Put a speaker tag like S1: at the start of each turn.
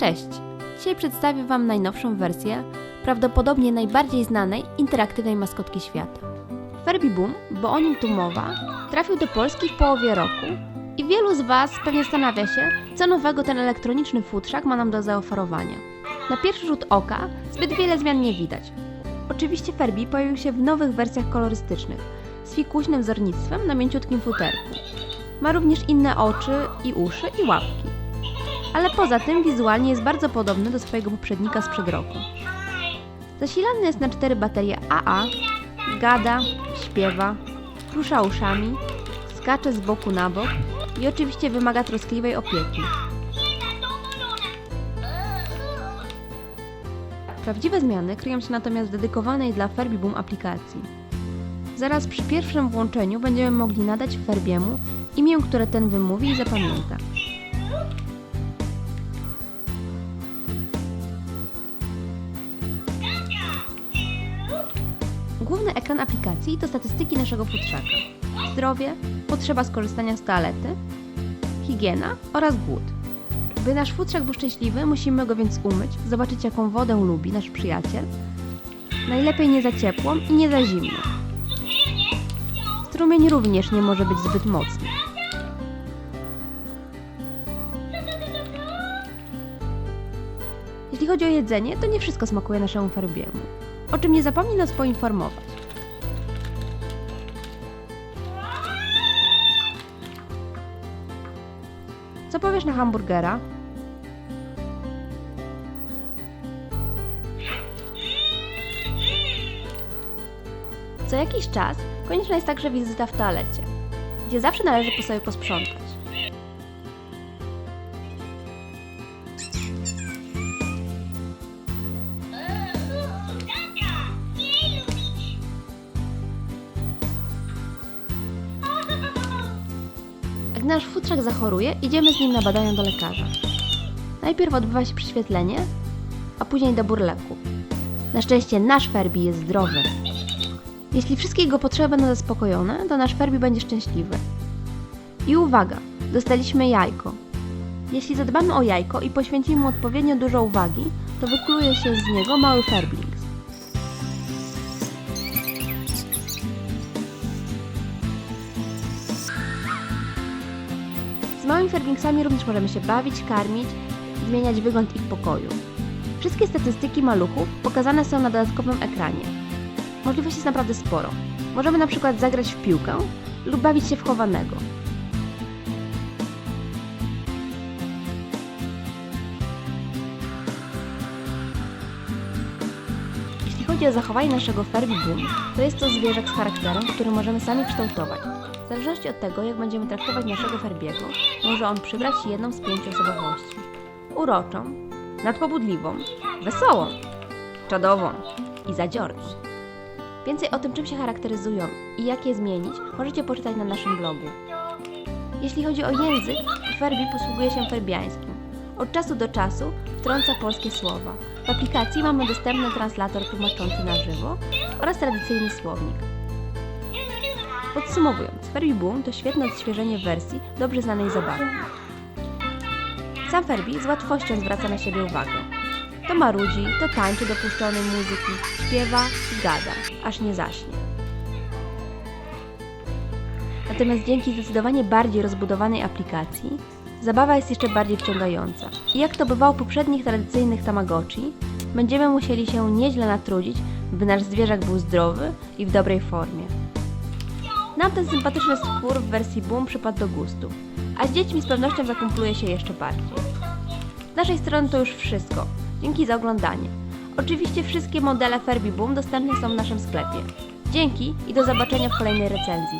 S1: Cześć! Dzisiaj przedstawię Wam najnowszą wersję, prawdopodobnie najbardziej znanej interaktywnej maskotki świata. Furby Boom, bo o nim tu mowa, trafił do Polski w połowie roku i wielu z Was pewnie zastanawia się, co nowego ten elektroniczny futrzak ma nam do zaoferowania. Na pierwszy rzut oka zbyt wiele zmian nie widać. Oczywiście Furby pojawił się w nowych wersjach kolorystycznych, z fikuśnym wzornictwem na mięciutkim futerku. Ma również inne oczy i uszy i łapki ale poza tym wizualnie jest bardzo podobny do swojego poprzednika sprzed roku. Zasilany jest na cztery baterie AA, gada, śpiewa, rusza uszami, skacze z boku na bok i oczywiście wymaga troskliwej opieki. Prawdziwe zmiany kryją się natomiast w dedykowanej dla Furby Boom aplikacji. Zaraz przy pierwszym włączeniu będziemy mogli nadać Ferbiemu imię, które ten wymówi i zapamięta. Główny ekran aplikacji to statystyki naszego futrzaka. Zdrowie, potrzeba skorzystania z toalety, higiena oraz głód. By nasz futrzak był szczęśliwy, musimy go więc umyć, zobaczyć jaką wodę lubi nasz przyjaciel. Najlepiej nie za ciepłą i nie za zimną. Strumień również nie może być zbyt mocny. Jeśli chodzi o jedzenie, to nie wszystko smakuje naszemu farbiemu o czym nie zapomnij nas poinformować. Co powiesz na hamburgera? Co jakiś czas konieczna jest także wizyta w toalecie, gdzie zawsze należy po sobie posprzątać. Nasz futrzak zachoruje, idziemy z nim na badania do lekarza. Najpierw odbywa się prześwietlenie, a później dobór leku. Na szczęście nasz Ferbi jest zdrowy. Jeśli wszystkie jego potrzeby będą zaspokojone, to nasz Ferbi będzie szczęśliwy. I uwaga, dostaliśmy jajko. Jeśli zadbamy o jajko i poświęcimy mu odpowiednio dużo uwagi, to wykluje się z niego mały Ferblings. Małymi ferblingsami również możemy się bawić, karmić, zmieniać wygląd ich pokoju. Wszystkie statystyki maluchów pokazane są na dodatkowym ekranie. Możliwości jest naprawdę sporo. Możemy na przykład zagrać w piłkę lub bawić się w chowanego. Jeśli chodzi o zachowanie naszego Boom, to jest to zwierzak z charakterem, który możemy sami kształtować. Zależności od tego, jak będziemy traktować naszego Ferbiego, może on przybrać jedną z pięciu osobowości. Uroczą, nadpobudliwą, wesołą, czadową i zadziorną. Więcej o tym, czym się charakteryzują i jak je zmienić, możecie poczytać na naszym blogu. Jeśli chodzi o język, Ferbi posługuje się ferbiańskim. Od czasu do czasu wtrąca polskie słowa. W aplikacji mamy dostępny translator tłumaczący na żywo oraz tradycyjny słownik. Podsumowując, Ferbi Boom to świetne odświeżenie wersji dobrze znanej zabawki. Sam Ferbi z łatwością zwraca na siebie uwagę. To marudzi, to tańczy do puszczonej muzyki, śpiewa i gada, aż nie zaśnie. Natomiast dzięki zdecydowanie bardziej rozbudowanej aplikacji, zabawa jest jeszcze bardziej wciągająca. I jak to bywało poprzednich tradycyjnych Tamagotchi, będziemy musieli się nieźle natrudzić, by nasz zwierzak był zdrowy i w dobrej formie. Nam ten sympatyczny skór w wersji Boom przypadł do gustu, a z dziećmi z pewnością zakumpluje się jeszcze bardziej. Z naszej strony to już wszystko. Dzięki za oglądanie. Oczywiście wszystkie modele Furby Boom dostępne są w naszym sklepie. Dzięki i do zobaczenia w kolejnej recenzji.